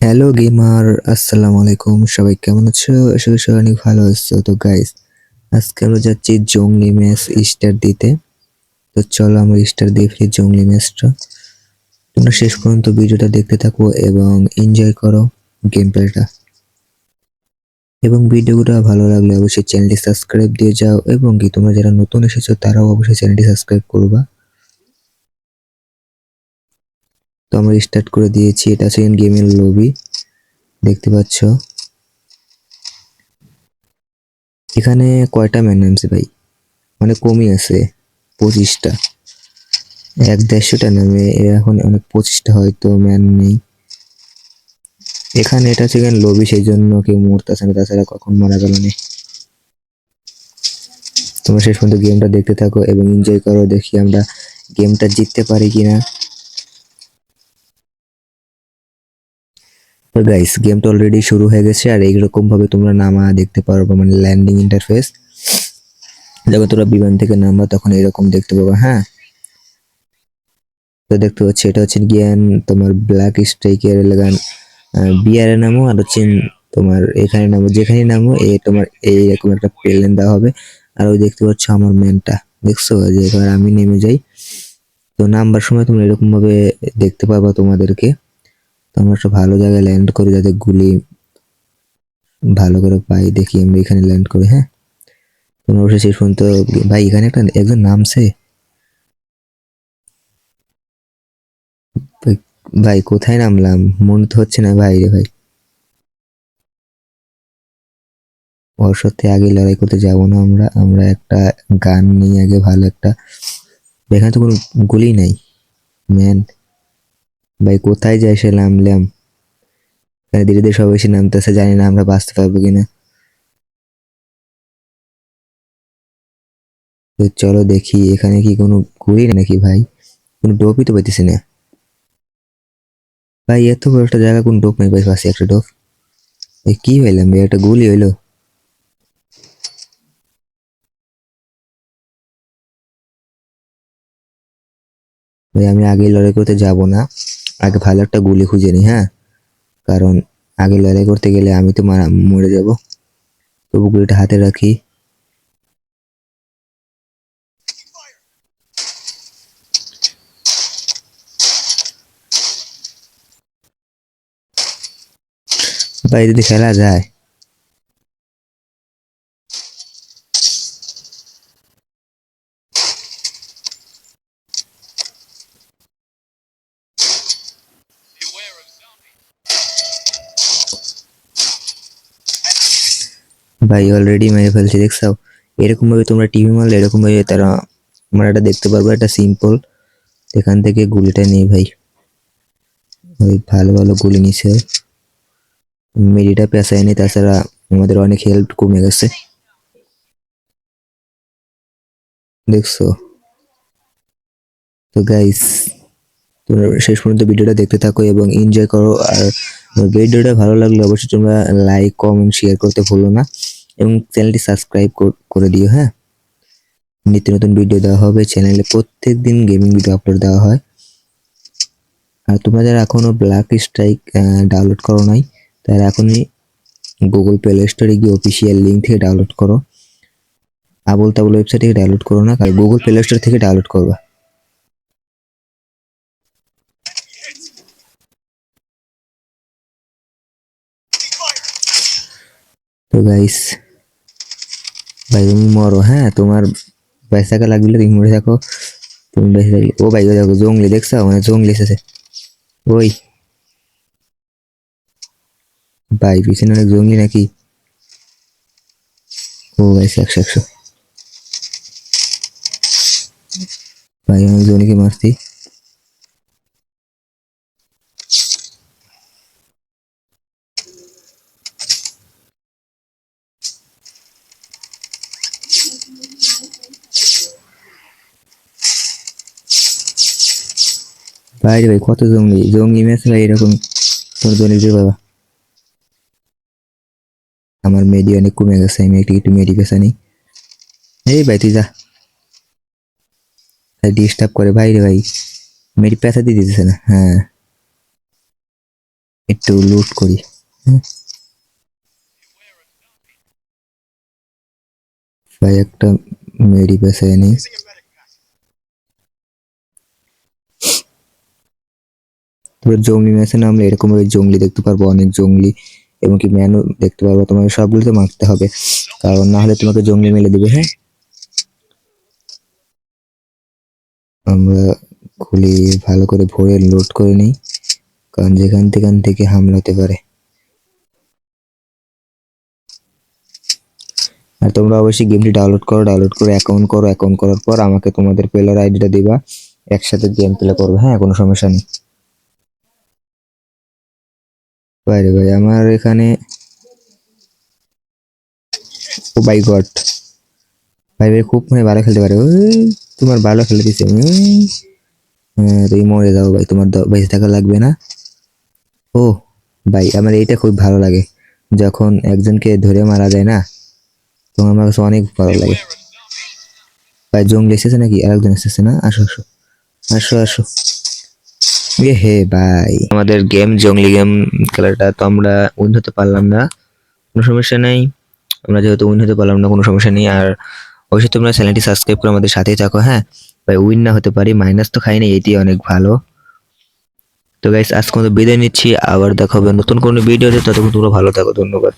Hello gamer আসসালামু আলাইকুম সবাই কেমন আছো? আশা করি সবাই অনেক ভালো আছো। তো গাইস আজকে আমরা যাচ্ছি জঙ্গলি ম্যাচ স্টার দিতে। তো, চলো আমরা স্টার দিয়ে ফেলি জঙ্গলি ম্যাচটা। তোমরা শেষ পর্যন্ত ভিডিওটা দেখতে থাকো এবং এনজয় করো গেম প্লেটা এবং ভিডিওটা ভালো লাগলে অবশ্যই চ্যানেলটি সাবস্ক্রাইব দিয়ে যাও। এবং কি, তোমরা যারা নতুন এসেছ, তারাও অবশ্যই চ্যানেলটি সাবস্ক্রাইব করবা। তো আমরা স্টার্ট করে দিয়েছি। এটা সেকেন্ড গেমের লবি দেখতে পাচ্ছ? এখানে কয়টা ম্যান নামছে ভাই? অনেক কমই আছে, পঁচিশটা। এক দেড়শোটা নামে এখন অনেক পঁচিশটা হয়তো ম্যান নেই। এখানে এটা সেখানে লবি সেই জন্য কেউ মরতেছে না, তাছাড়া কখন মারা গেল নেই তোমরা শেষ পর্যন্ত গেমটা দেখতে থাকো এবং এনজয় করো, দেখি আমরা গেমটা জিততে পারি কিনা। গাইস গেমটা অলরেডি শুরু হয়ে গেছে আর এইরকম ভাবে তোমরা নামা দেখতে পারবে মানে ল্যান্ডিং ইন্টারফেস যখন তোমরা বিমান থেকে নামবা, তখন এরকম দেখতে পাবে হ্যাঁ? তো দেখতে পাচ্ছি, এটা হচ্ছে গিয়ান তোমার ব্ল্যাক স্ট্রাইকের লাগান বিয়ারে নামো, আর হচ্ছে তোমার এখানে নামো যেখানে নামো, এ তোমার এইরকম একটা প্লেন দেওয়া হবে। আর ওই দেখতে পাচ্ছ আমার ম্যানটা দেখছ? যে এবার আমি নেমে যাই। তো নামবার সময় তোমরা এরকম ভাবে দেখতে পাবা তোমাদেরকে। তো আমরা একটা ভালো জায়গায় ল্যান্ড করি, যাতে গুলি ভালো করে পাই, দেখি আমরা এখানে ল্যান্ড করি হ্যাঁ? অবশ্যই শেষ পর্যন্ত ভাই, এখানে একটা একজন নামছে। ভাই- কোথায় নামলাম? মনে তো হচ্ছে না ভাই রে ভাই। ওর আগে লড়াই করতে যাব না আমরা। আমরা একটা গান নিয়ে আগে ভালো একটা এখানে তো কোনো গুলি নাই ম্যান ভাই, কোথায় যাই সে নামলাম? ধীরে ধীরে সবাই এসে নামতেছে, জানি না আমরা বাঁচতে পারব কিনা। তো চলো দেখি, এখানে কি কোনো নেই নাকি ভাই? কোনো ডোপই তো পাইতেছি না। ভাই, এত বড় একটা জায়গা কোন ডোপ নেই ভাই, পাশে একটা ডোপ। কি হইলাম ভাই, একটা গুলি হইল? ভাই, আমি আগে লড়াই করতে যাব না। আগে ভালো একটা গুলি খুঁজে নিই হ্যাঁ? কারণ আগে লড়াই করতে গেলে আমি তো মারা, মরে যাব। তবু গুলিটা হাতে রাখি। যদি খেলা যায় ভাই অলরেডি মেরে ফেলছি দেখছ এরকম ভাবে তোমরা টিভি মারলে, এরকম ভাবে তারা মারাটা দেখতে পারব এটা সিম্পল এখান থেকে গুলিটা নেই ভাই। ওই ভালো ভালো গুলি নিছে। মেডিটা পেঁচায়নি, তাছাড়া আমাদের অনেক হেল্প কমে গেছে। দেখছ? তো গাইস তোমরা শেষ পর্যন্ত ভিডিওটা দেখতে থাকো এবং এনজয় করো। আর ভিডিওটা ভালো লাগলে অবশ্যই তোমরা লাইক কমেন্ট শেয়ার করতে ভুলো না। এবং চ্যানেলটি সাবস্ক্রাইব করে দিও হ্যাঁ? নিত্য নতুন ভিডিও দেওয়া হবে চ্যানেলে প্রত্যেক দিন গেমিং ভিডিও আপলোড দেওয়া হয়। আর তোমরা যারা এখনও ব্ল্যাক স্ট্রাইক ডাউনলোড করো নাই, তারা এখনই গুগল প্লে স্টোরে গিয়ে অফিসিয়াল লিঙ্ক থেকে ডাউনলোড করো। আবল তাবল ওয়েবসাইট থেকে ডাউনলোড করো না, কারণ গুগল প্লে স্টোর থেকে ডাউনলোড করবা। তো গাইস ভাই, তুমি মরো হ্যাঁ? তোমার বেঁচে থাকা লাগলে তুমি মরে থাকো। তুমি বেঁচে থাকলে ও ভাই দেখো, জঙ্গলি দেখছ? মানে জঙ্গলি এসেছে। ওই। ভাই, পিছনে অনেক জঙ্গলি নাকি? ও ভাই, একশো একশো। ভাই অনেক জঙ্গলিকে মারছি। ভাই ভাই, কত জঙ্গলি জঙ্গলি ম্যাচ ভাই, এরকম তোর বাবা। আমার মেডি অনেক কমে গেছে, আমি একটু একটু মেডি পেশা নেই এই ভাই, তুই যা। ডিস্টার্ব করে ভাই রে ভাই। মেডি পেশা দিয়ে দিতেছে না হ্যাঁ। একটু লুট করি হ্যাঁ? ভাই, একটা মেরি পেছে নেই তারপর জঙ্গলি ম্যাচে নামলে এরকম ভাবে জঙ্গলি দেখতে পারব, অনেক জঙ্গলি এবং কি ম্যানও দেখতে পারব। তোমাকে সবগুলোতে মারতে হবে, কারণ না হলে তোমাকে জঙ্গলি মেলে দিবে হ্যাঁ? আমরা খুলি, ভালো করে ভরে লোড করে নিই, কারণ যেখান থেকে থেকে হামলা হতে পারে। আর তোমরা অবশ্যই গেমটি ডাউনলোড করো ডাউনলোড করে অ্যাকাউন্ট করো অ্যাকাউন্ট করার পর আমাকে তোমাদের প্লেয়ার আইডিটা দিবা, একসাথে গেম প্লে করবে হ্যাঁ? কোনো সমস্যা নেই। বাইরে ভাই আমার এখানে ও বাই গড ভাই ভাই খুব মানে ভালো খেলতে পারে। ওই তোমার ভালো খেলে দিছে। উম, হ্যাঁ, তুমি মরে যাও ভাই তোমার বেঁচে থাকা লাগবে না। ও ভাই আমার এইটা খুব ভালো লাগে। যখন একজনকে ধরে মারা যায় না তখন আমার কাছে অনেক ভালো লাগে। ভাই জঙ্গলি এসেছে নাকি? আরেকজন এসেছে না? আসো আসো। আসো আসো। এ হে ভাই। আমাদের গেম জঙ্গলি গেম খেলাটা তো আমরা উইন হতে পারলাম না। কোনো সমস্যা নেই। আমরা যেহেতু উইন হতে পারলাম না, কোনো সমস্যা নেই। আর অবশ্যই তোমরা চ্যানেলটি সাবস্ক্রাইব করে আমাদের সাথেই থাকো হ্যাঁ? ভাই উইন না হতে পারি মাইনাস তো খাই না এটি অনেক ভালো। তো গাইস আজকে মতো বিদায় নিচ্ছি। আবার দেখা হবে নতুন কোনো ভিডিওতে ততক্ষণ তোমরা ভালো থাকো, ধন্যবাদ।